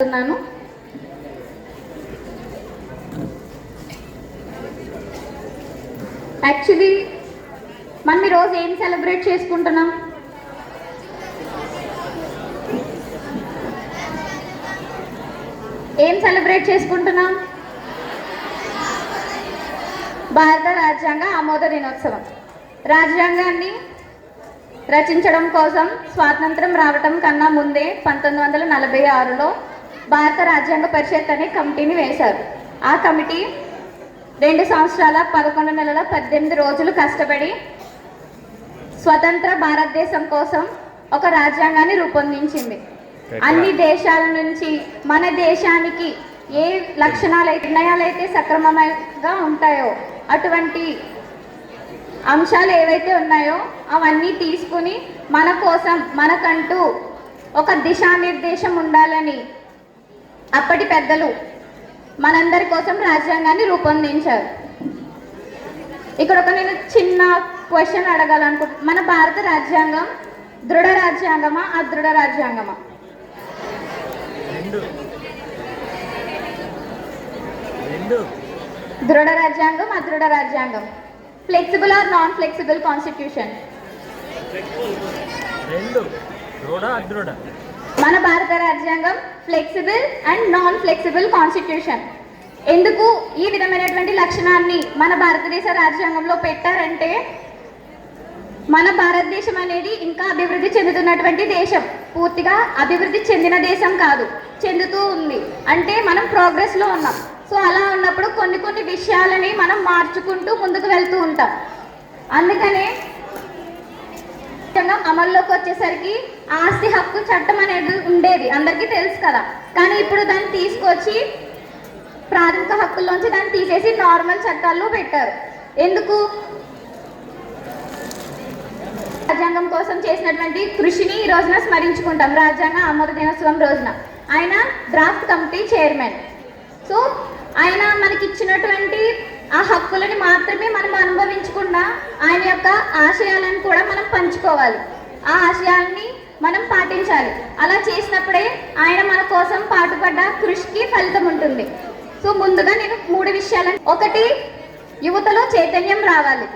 చేస్తున్నాను. యాక్చువల్లీ మనం ఈరోజు ఏం సెలబ్రేట్ చేసుకుంటున్నాం? ఏం సెలబ్రేట్ చేసుకుంటున్నాం? భారత రాజ్యాంగ ఆమోద దినోత్సవం. రాజ్యాంగాన్ని రచించడం కోసం స్వాతంత్రం రావటం కన్నా ముందే పంతొమ్మిది వందల నలభై ఆరులో భారత రాజ్యాంగ పరిషత్ అనే కమిటీని వేశారు. ఆ కమిటీ రెండు సంవత్సరాల పదకొండు నెలల పద్దెనిమిది రోజులు కష్టపడి స్వతంత్ర భారతదేశం కోసం ఒక రాజ్యాంగాన్ని రూపొందించింది. అన్ని దేశాల నుంచి మన దేశానికి ఏ లక్షణాలు అయితే నిర్ణయాలైతే సక్రమంగా ఉంటాయో అటువంటి అంశాలు ఏవైతే ఉన్నాయో అవన్నీ తీసుకుని మన కోసం మనకంటూ ఒక దిశానిర్దేశం ఉండాలని అప్పటి పెద్దలు మనందరి కోసం రాజ్యాంగాన్ని రూపొందించారు. ఇక్కడ ఒక నేను చిన్న క్వశ్చన్ అడగాలనుకుంటున్నా మన భారత రాజ్యాంగం దృఢ రాజ్యాంగమా అదృఢ రాజ్యాంగమా? దృఢ రాజ్యాంగం అదృఢ రాజ్యాంగం. Flexible or non flexible constitution రెండు. దృఢ అదృఢ. మన భారత రాజ్యాంగం flexible and non flexible constitution ఎందుకు ఈ విధమైనటువంటి లక్షణాన్ని మన భారతదేశ రాజ్యాంగంలో పెట్టారంటే మన భారతదేశం అనేది ఇంకా అభివృద్ధి చెందుతున్నటువంటి దేశం. పూర్తిగా అభివృద్ధి చెందిన దేశం కాదు చెందుతూ ఉంది. అంటే మనం ప్రోగ్రెస్లో ఉన్నాం. సో అలా ఉన్నప్పుడు కొన్ని కొన్ని విషయాలని మనం మార్చుకుంటూ ముందుకు వెళ్తూ ఉంటాం. అందుకనే రాజ్యాంగం అమల్లోకి వచ్చేసరికి ఆస్తి హక్కు చట్టం అనేది ఉండేది అందరికీ తెలుసు కదా. కానీ ఇప్పుడు దాన్ని తీసుకొచ్చి ప్రాథమిక హక్కుల్లోంచి దాన్ని తీసేసి నార్మల్ చట్టాల్లో పెట్టారు. ఎందుకు? రాజ్యాంగం కోసం చేసినటువంటి కృషిని ఈ రోజున స్మరించుకుంటాం. రాజ్యాంగ అమర దినోత్సవం రోజున. ఆయన డ్రాఫ్ట్ కమిటీ చైర్మన్ సో ఆయన మనకి ఇచ్చినటువంటి ఆ హక్కులని మాత్రమే మనం అనుభవించ ఆశయాలను కూడా మనం పంచుకోవాలి. ఆ ఆశయాల్ని మనం పాటించాలి. అలా చేసినప్పుడే ఆయన మన కోసం పాటుపడ్డ కృషికి ఫలితం ఉంటుంది. సో ముందుగా నేను మూడు విషయాలను ఒకటి యువతలో చైతన్యం రావాలి.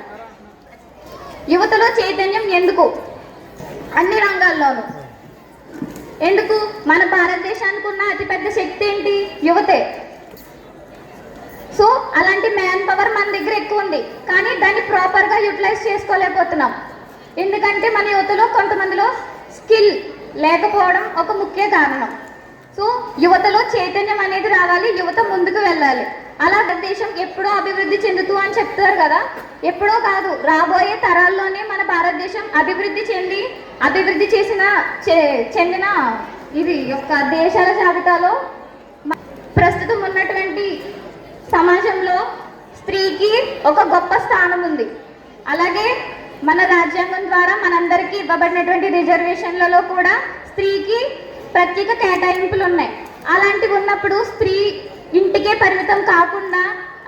యువతలో చైతన్యం ఎందుకు? అన్ని రంగాల్లోనూ. ఎందుకు? మన భారతదేశానికి ఉన్న అతిపెద్ద శక్తి ఏంటి? యువతే. సో అలాంటి మ్యాన్ పవర్ మన దగ్గర ఎక్కువ ఉంది కానీ దాన్ని ప్రాపర్గా యూటిలైజ్ చేసుకోలేకపోతున్నాం. ఎందుకంటే మన యువతలో కొంతమందిలో స్కిల్ లేకపోవడం ఒక ముఖ్య కారణం. సో యువతలో చైతన్యం అనేది రావాలి యువత ముందుకు వెళ్ళాలి. అలా దేశం ఎప్పుడో అభివృద్ధి చెందుతూ అని చెప్తారు కదా. ఎప్పుడో కాదు రాబోయే తరాల్లోనే మన భారతదేశం అభివృద్ధి చెంది అభివృద్ధి చేసిన చె- చెందిన ఇది యొక్క దేశాల జాబితాలో ప్రస్తుతం ఉన్నటువంటి సమాజంలో స్త్రీకి ఒక గొప్ప స్థానం ఉంది. అలాగే మన రాజ్యాంగం ద్వారా మనందరికీ ఇవ్వబడినటువంటి రిజర్వేషన్లలో కూడా స్త్రీకి ప్రత్యేక కేటాయింపులు ఉన్నాయి. అలాంటివి ఉన్నప్పుడు స్త్రీ ఇంటికే పరిమితం కాకుండా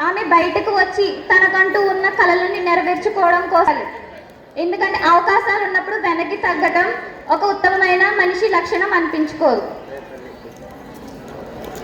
ఆమె బయటకు వచ్చి తనకంటూ ఉన్న కళలని నెరవేర్చుకోవడం కోసం. ఎందుకంటే అవకాశాలు ఉన్నప్పుడు వెనక్కి తగ్గటం ఒక ఉత్తమమైన మనిషి లక్షణం అనిపించుకోదు.